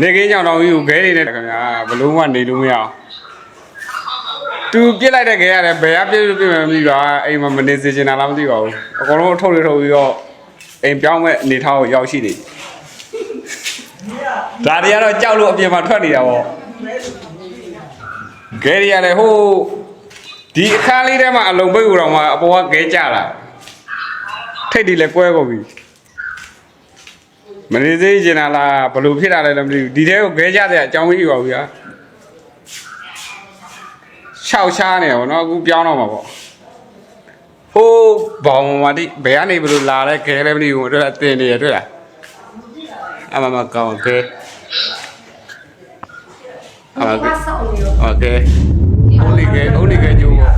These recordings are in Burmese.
နေကင်းကြောင်တော်ကြီးကိုခဲနေတယ်ခင်ဗျာဘလို့မှနေလို့မရအောင်သူပြစ်လိုက်တဲ့ခဲရတယ်ဘယ်ကပြစ်ပြစ်မှမသိပါအိမ်မှာမနေစေချင်တာလားမသိပါဘူးအကုန်လုံးအထုတ်ရထုတ်ပြီးတော့အိမ်ပြောင်းမဲ့အနေထားကိုရောက်ရှိနေဒါတွေကတော့ကြောက်လို့အပြင်မှာထွက်နေတာပေါ့ခဲတွေရတယ်ဟိုဒီအခန်းလေးထဲမှာအလုံးပိတ်ကိုတော့မှအပေါ်ကခဲကြလာထိတ်တွေလည်းကွဲကုန်ပြီ မနေသေးချင်တာလားဘယ်လိုဖြစ်တာလဲလည်းမသိဘူးဒီထဲကိုခဲကြတဲ့အကြောင်းမရှိပါဘူးဗျာရှောက်ရှားနေရပါတော့အခုပြောင်းတော့မှာပေါ့ဟိုးဘောင်မာတိဘယ်ကနေဘယ်လိုလာလဲခဲလည်းမသိဘူးတွေ့လားတင်နေရတွေ့လားအမမကောင်းခဲအမက ဆောက်နေရော โอเคဦးလီခဲဦးလီခဲကျိုးပေါ့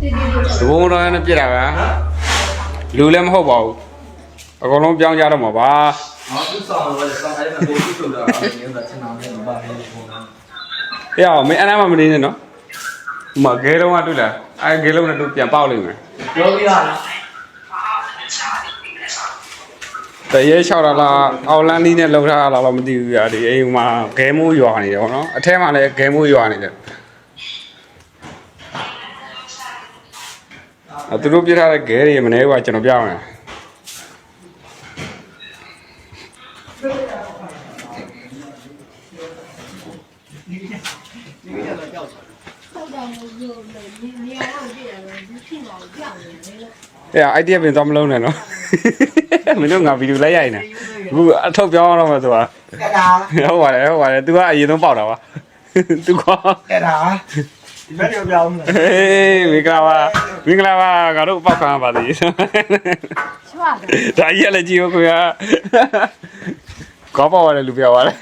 တီတီတို့ သဘုံတော်နဲ့ပြစ်တာဗျာလူလည်းမဟုတ်ပါဘူး အကုန်လုံးပြောင်းကြတော့မှာပါ။အခုဆောင်တော့ဆောင်အဲ့မှာပို့ပြီးဆိုတာအရင်ကကျွန်တော်နဲ့မပါဘူး။ပြောင်းမင်းအဲ့နာမှမနေနဲ့နော်။ဥမာဂဲလုံးကတွေ့လား။အဲ့ဂဲလုံးနဲ့တို့ပြန်ပေါက်လိမ့်မယ်။ပြောပြီးရလား။တရေလျှောက်တာလားအော်လန်နီးနဲ့လှုပ်ထားတာလားမသိဘူးကြာဒီအိမ်မှာဂဲမိုးရွာနေတယ်ဗောနော်အထဲမှာလည်းဂဲမိုးရွာနေတယ်အဲသူတို့ပြထားတဲ့ဂဲတွေမနေဘူးကကျွန်တော်ပြမယ် ဆောက်တော့မျိုးမျိုးနေနေရာတော့ပြရတယ်ဒီဖြစ်တော့ကြောက်နေတယ်လို့ အေးအိုက်ဒီယာပြင်တော့မလုံးနဲ့နော်မင်းတို့ငါဗီဒီယိုလိုက်ရိုက်နေအခုအထုတ်ပြောင်းတော့မှဆိုတာ 干啥？ ဟုတ်ပါတယ်ဟုတ်ပါတယ် तू ကအရင်ဆုံးပေါက်တာပါ तू က 干啥？你们就标呢？ ဟေးမင်္ဂလာပါမင်္ဂလာပါငါတို့ပေါက်ခံပါသေး ချွတ်တယ် ဒါကြီးလည်းကြည့်ဦးခင် ကောင်းပါရတယ်လူပြပါတယ်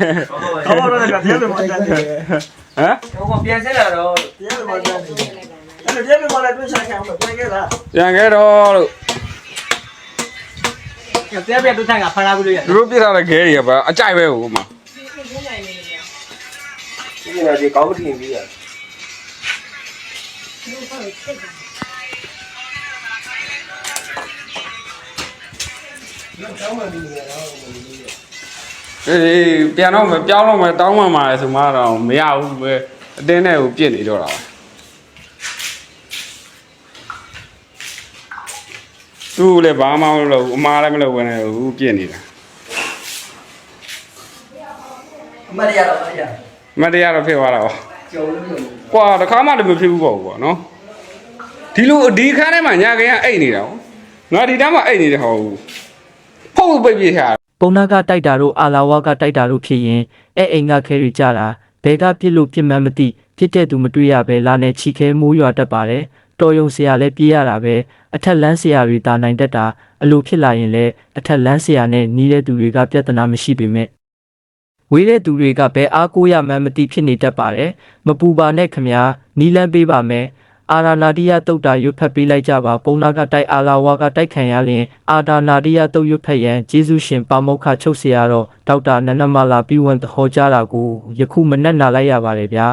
ကောင်းပါရတယ်ကတည်းကပြန်တယ်ဟမ်ဟိုပြန်ဆက်လာတော့ပြန်လို့မတတ်ဘူးအဲ့လိုပြန်လို့မလာတွေ့ချင်ခံအောင်ပြန်ခဲ့လားပြန်ခဲ့တော့လို့တဲ့ပြတူဆိုင်ကဖမ်းလာဘူးလို့ရသူတို့ပြထားတဲ့ခဲတွေကပါအကြိုက်ပဲဟိုမှာဒီနေ့ဒီကောင်းမထင်ပြီးရတော့တော့မှမနေရတော့ အေးပြန်တော့မပြောင်းတော့မတောင်းမှမှာလေဆိုမှတော့မရဘူးပဲအတင်းနဲ့ကိုပြစ်နေတော့တာသူ့လည်းဘာမှမလုပ်ဘူးအမားလည်းမလုပ်ဘဲနဲ့ဟူပြစ်နေတာမတရားတော့မတရားမတရားတော့ဖြစ်သွားတာပေါ့ကျော်လို့ပြောကွာတခါမှလည်းမဖြစ်ဘူးပေါ့ကွာနော်ဒီလိုဒီခါထဲမှာညာခင်ကအိတ်နေတာဟောငါဒီတန်းမှာအိတ်နေတယ်ဟောဖုတ်ပိတ်ပြချာ ပုံနာကတိုက်တာတို့အာလာဝါကတိုက်တာတို့ဖြစ်ရင်အဲအိမ်ကခဲတွေကြတာဘဲကပြစ်လို့ပြစ်မှန်းမသိဖြစ်တဲ့သူမတွေ့ရပဲလာနဲ့ချီခဲမိုးရွာတတ်ပါတယ်တော်ယုံဆရာလည်းပြေးရတာပဲအထက်လန်းဆရာတွေတာနိုင်တတ်တာအလိုဖြစ်လာရင်လည်းအထက်လန်းဆရာနဲ့နီးတဲ့သူတွေကပြဿနာမရှိပေမဲ့ဝေးတဲ့သူတွေကဘယ်အားကိုးရမှန်းမသိဖြစ်နေတတ်ပါတယ်မပူပါနဲ့ခမညာနီလန်းပေးပါမယ် အာရာနာတိယတုတ်တာရွတ်ဖက်ပေးလိုက်ကြပါပုံနာကတိုက်အာလာဝါကတိုက်ခံရရင်အာဒါနာတိယတုတ်ရွတ်ဖက်ရန်ဂျေဇုရှင်ပါမောက္ခချုပ်เสียရတော့ဒေါက်တာနန္ဒမလာပြီးဝန်သဟောကြားတာကိုယခုမနက်နာလိုက်ရပါတယ်ဗျာ